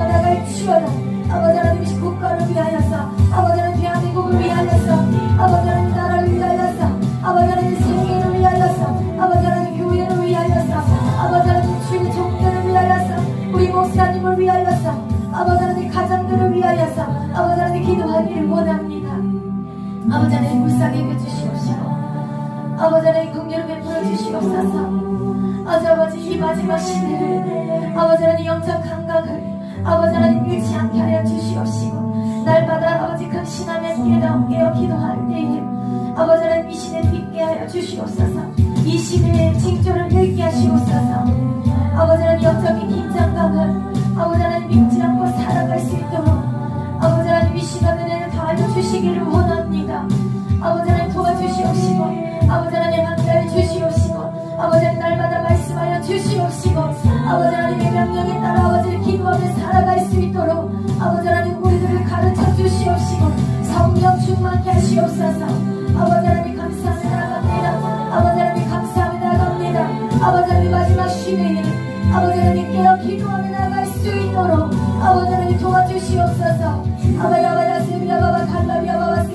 주셔라. 아버지 하나님 이 국가를 위하여서 아버지 하나님 대한민국을 위하여서 아버지 하나님 나라를 위하여서 아버지 하나님 세계를 위하여서 아버지 하나님 교회를 위하여서 아버지 하나님 주의 종들을 위하여서 우리 목사님을 위하여서 아버지 하나님 가정들을 위하여서 아버지 하나님 기도하기를 원합니다. 아버지 하나님 불쌍히 여겨주시옵시고 아버지 하나님 긍휼을 베풀어 주시옵소서. 아버지 아버지 이 마지막 시대를 아버지 하나님 영적 감각을 아버지 하나님 잃지 않게 하여 주시옵시고 날마다 아버지 근신하며 깨어 기도할 때에 아버지 하나님 이 시대 빛게 하여 주시옵소서. 이 시대의 징조를 읽게 하시옵소서. 아버지 하나님 영적인 긴장감을 아버지 하나님 믿지 않고 살아갈 수 있도록 아버지 하나님 이 시간 은혜를 더하여 주시기를 원합니다 아버지 하나님 마지막 시대에 아버지 하나님 깨어 기도하며 나갈 수 있도록 아버지 하나님 도와주시옵소서. 아버지 아버지 아버지 아버지 아버지 아버지